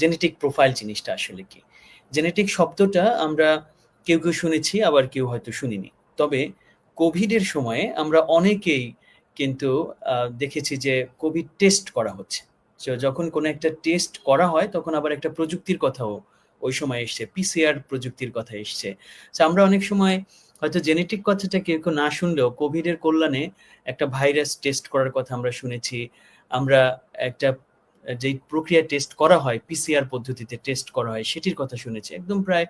Genetic profile জিনিসটা আসলে কি? জেনেটিক শব্দটা আমরা কেউ কেউ শুনেছি, আবার কেউ হয়তো শুনিনি। তবে কোভিডের সময়ে আমরা অনেকেই কিন্তু দেখেছি যে কোভিড টেস্ট করা হচ্ছে। যখন কোনো একটা টেস্ট করা হয়, তখন আবার একটা প্রযুক্তির কথাও ওই সময় এসছে পিসিআর প্রযুক্তির কথা এসছে। আমরা অনেক সময় হয়তো জেনেটিক কথাটা কেউ কেউ না শুনলেও কোভিডের কল্যাণে একটা ভাইরাস টেস্ট করার কথা আমরা শুনেছি। আমরা একটা যেই প্রক্রিয়া টেস্ট করা হয় পিসিআর পদ্ধতিতে টেস্ট করা হয়, সেটির কথা শুনেছি। একদম প্রায়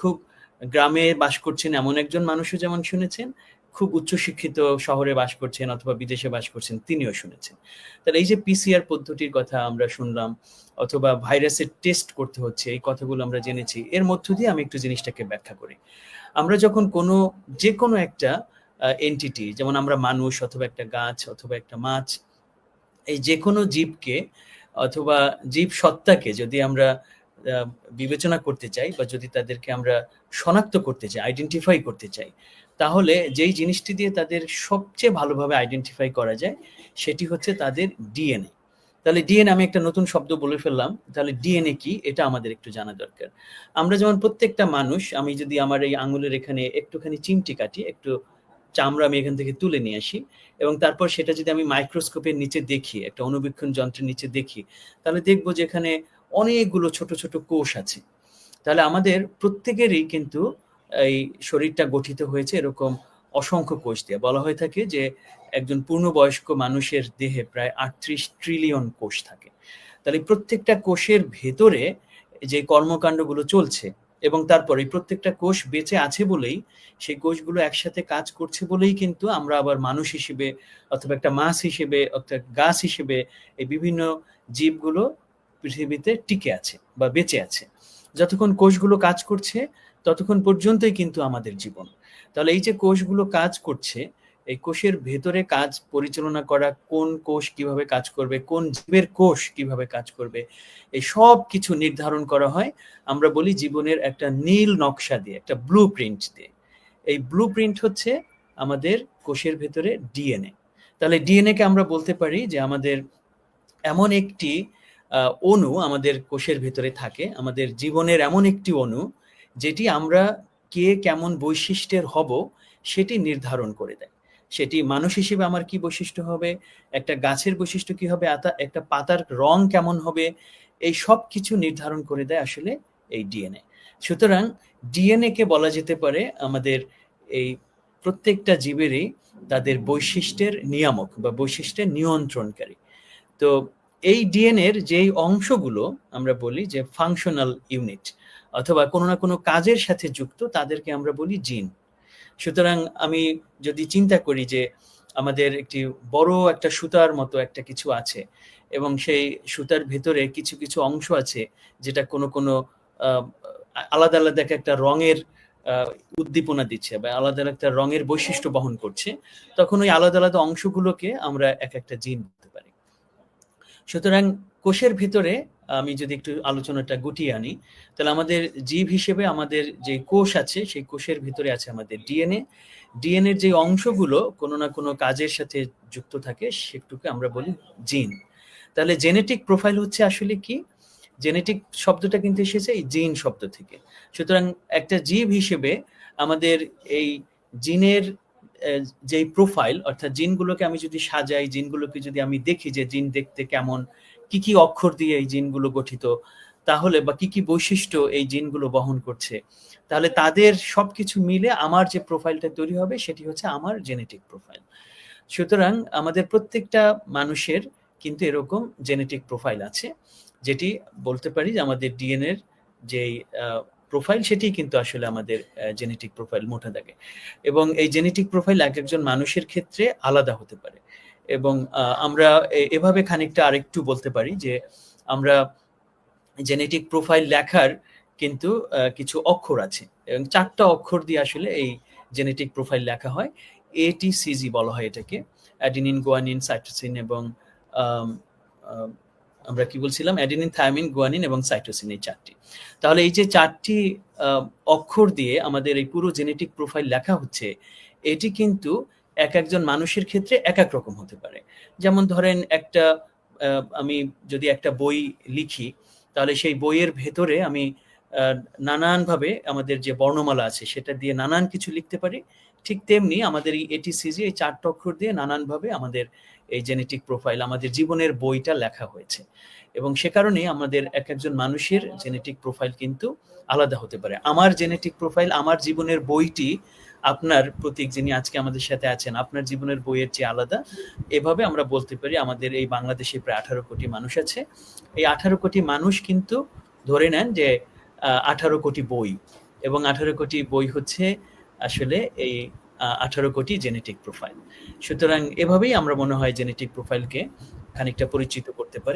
খুব গ্রামে বাস করছেন এমন একজন মানুষও যেমন শুনেছেন, খুব উচ্চশিক্ষিত শহরে বাস করছেন অথবা বিদেশে বাস করছেন, তিনিও শুনেছেন। তাহলে এই যে পিসিআর পদ্ধতির কথা আমরা শুনলাম, অথবা ভাইরাসের টেস্ট করতে হচ্ছে, এই কথাগুলো আমরা জেনেছি, এর মধ্য দিয়ে আমি একটু জিনিসটাকে ব্যাখ্যা করি। আমরা যখন কোনো যে কোনো একটা এন্টিটি যেমন আমরা মানুষ অথবা একটা গাছ অথবা একটা মাছ এই যে কোনো জীবকে অথবা জীব সত্তাকে যদি আমরা বিবেচনা করতে চাই বা যদি তাদেরকে আমরা শনাক্ত করতে চাই আইডেন্টিফাই করতে চাই, তাহলে যেই জিনিসটি দিয়ে তাদের সবচেয়ে ভালোভাবে আইডেন্টিফাই করা যায় সেটি হচ্ছে তাদের ডিএনএ তাহলে ডিএনএ আমি একটা নতুন শব্দ বলে ফেললাম, তাহলে ডিএনএ কি? এটা আমাদের একটু জানা দরকার। আমরা যেমন প্রত্যেকটা মানুষ, আমি যদি আমার এই আঙুলের এখানে একটুখানি চিমটি কাটি, একটু চামড়া আমি এখান থেকে তুলে নিয়ে আসি। এবং তারপর সেটা যদি আমি মাইক্রোস্কোপের নিচে দেখি, একটা অনুবীক্ষণ যন্ত্রের নিচে দেখি, তাহলে দেখব যে এখানে অনেকগুলো ছোট ছোট কোষ আছে। তাহলে আমাদের প্রত্যেকেরই কিন্তু এই শরীরটা গঠিত হয়েছে এরকম অসংখ্য কোষ দিয়ে। বলা হয়ে থাকে যে একজন পূর্ণবয়স্ক মানুষের দেহে প্রায় আটত্রিশ ট্রিলিয়ন কোষ থাকে। তাহলে প্রত্যেকটা কোষের ভেতরে যে কর্মকাণ্ডগুলো চলছে এবং তারপরে প্রত্যেকটা কোষ বেঁচে আছে বলেই, সেই কোষগুলো একসাথে কাজ করছে বলেই কিন্তু আমরা আবার মানুষ হিসেবে অথবা একটা মাছ হিসেবে, অর্থাৎ গাছ হিসেবে এই বিভিন্ন জীবগুলো পৃথিবীতে টিকে আছে বা বেঁচে আছে। যতক্ষণ কোষগুলো কাজ করছে, ততক্ষণ পর্যন্তই কিন্তু আমাদের জীবন। তাহলে এই যে কোষগুলো কাজ করছে এই কোষের ভেতরে কাজ পরিচালনা করা, কোন কোষ কীভাবে কাজ করবে, কোন জীবের কোষ কীভাবে কাজ করবে, এই সব কিছু নির্ধারণ করা হয়। আমরা বলি জীবনের একটা নীল নকশা দিয়ে, একটা ব্লু প্রিন্ট দিয়ে। এই ব্লু প্রিন্ট হচ্ছে আমাদের কোষের ভেতরে ডিএনএ তাহলে ডিএনএ কে আমরা বলতে পারি যে আমাদের এমন একটি অণু আমাদের কোষের ভেতরে থাকে, আমাদের জীবনের এমন একটি অণু যেটি আমরা কে কেমন বৈশিষ্ট্যের হব সেটি নির্ধারণ করে দেয়। সেটি মানুষ হিসেবে আমার কি বৈশিষ্ট্য হবে? একটা গাছের বৈশিষ্ট্য কি হবে? একটা পাতার রং কেমন হবে? এই সব কিছু নির্ধারণ করে দেয় আসলে এই ডিএনএ সুতরাং ডিএনএ কে বলা যেতে পারে আমাদের এই প্রত্যেকটা জীবেরই তাদের বৈশিষ্ট্যের নিয়ামক বা বৈশিষ্ট্যের নিয়ন্ত্রণকারী। তো এই ডিএনএর যেই অংশগুলো আমরা বলি যে ফাংশনাল ইউনিট অথবা কোনো না কোনো কাজের সাথে যুক্ত, তাদেরকে আমরা বলি জিন সুতরাং আমি যদি চিন্তা করি যে আমাদের একটি বড় একটা সুতার মতো একটা কিছু আছে এবং সেই সুতার ভেতরে কিছু কিছু অংশ আছে যেটা কোনো কোনো আলাদা আলাদা একটা রঙের উদ্দীপনা দিচ্ছে বা আলাদা একটা রঙের বৈশিষ্ট্য বহন করছে, তখন ওই আলাদা আলাদা অংশগুলোকে আমরা এক একটা জিন বলতে পারি। সুতরাং কোষের ভিতরে আমি যদি একটু আলোচনাটা গুটিয়ে আনি, তাহলে আমাদের জীব হিসেবে আমাদের যে কোষ আছে, সেই কোষের ভিতরে আছে আমাদের ডিএনএ। ডিএনএর যে অংশগুলো কোনো না কোনো কাজের সাথে যুক্ত থাকে, সেটুকে আমরা বলি জিন। তাহলে জেনেটিক প্রোফাইল হচ্ছে আসলে কি? জেনেটিক শব্দটা কিন্তু এসেছে এই জিন শব্দ থেকে। সুতরাং একটা জীব হিসেবে আমাদের এই জিনের যে প্রোফাইল, অর্থাৎ জিনগুলোকে আমি যদি সাজাই, জিনগুলোকে যদি আমি দেখি যে জিন দেখতে কেমন কি কি অক্ষর দিয়ে এই জিনগুলো গঠিত তাহলে বা কি কি বৈশিষ্ট্য এই জিনগুলো বহন করছে? তাহলে তাদের সবকিছু মিলে আমার যে প্রোফাইলটা তৈরি হবে সেটি হচ্ছে আমার জেনেটিক প্রোফাইল। সুতরাং আমাদের প্রত্যেকটা মানুষের কিন্তু এরকম জেনেটিক প্রোফাইল আছে, যেটি বলতে পারি যে আমাদের ডিএনএর যেই প্রোফাইল সেটি কিন্তু আসলে আমাদের জেনেটিক প্রোফাইল মোটা দাগে। এবং এই জেনেটিক প্রোফাইল এক একজন মানুষের ক্ষেত্রে আলাদা হতে পারে। এবং আমরা এভাবে খানিকটা আরেকটু বলতে পারি যে, আমরা জেনেটিক প্রোফাইল লেখার কিন্তু কিছু অক্ষর আছে। এবং চারটা অক্ষর দিয়ে আসলে এই জেনেটিক প্রোফাইল লেখা হয়। এটিসিজি বলা হয় এটাকে। অ্যাডিনিন গোয়ানিন সাইটোসিন এবং আমরা কি বলছিলাম? অ্যাডিনিন থায়ামিন গুয়ানিন এবং সাইটোসিন এই চারটি। তাহলে এই যে চারটি অক্ষর দিয়ে আমাদের এই পুরো জেনেটিক প্রোফাইল লেখা হচ্ছে, এটি কিন্তু এক একজন মানুষের ক্ষেত্রে এক এক রকম হতে পারে। যেমন ধরেন একটা আমি যদি একটা বই লিখি, তাহলে সেই বইয়ের ভেতরে আমি নানানভাবে আমাদের যে বর্ণমালা আছে, সেটা দিয়ে নানান কিছু লিখতে পারি। ঠিক তেমনি আমাদের এই এটিসিজি এই চারটা অক্ষর দিয়ে নানানভাবে আমাদের এই জেনেটিক প্রোফাইল আমাদের জীবনের বইটা লেখা হয়েছে। এবং সে কারণে আমাদের এক একজন মানুষের জেনেটিক প্রোফাইল কিন্তু আলাদা হতে পারে। আমার জেনেটিক প্রোফাইল আমার জীবনের বইটি আপনার প্রতীক যিনি আজকে আমাদের সাথে আছেন, আপনার জীবনের বইয়ের চেয়ে আলাদা। এভাবে আমরা বলতে পারি আমাদের এই বাংলাদেশে প্রায় আঠারো কোটি মানুষ আছে। এই আঠারো কোটি মানুষ কিন্তু ধরে নেন যে আঠারো কোটি বই এবং আঠারো কোটি বই হচ্ছে আসলে এই আঠারো কোটি জেনেটিক প্রোফাইল সুতরাং এভাবেই আমরা মনে হয় জেনেটিক প্রোফাইলকে খানিকটা পরিচিত করতে পারি।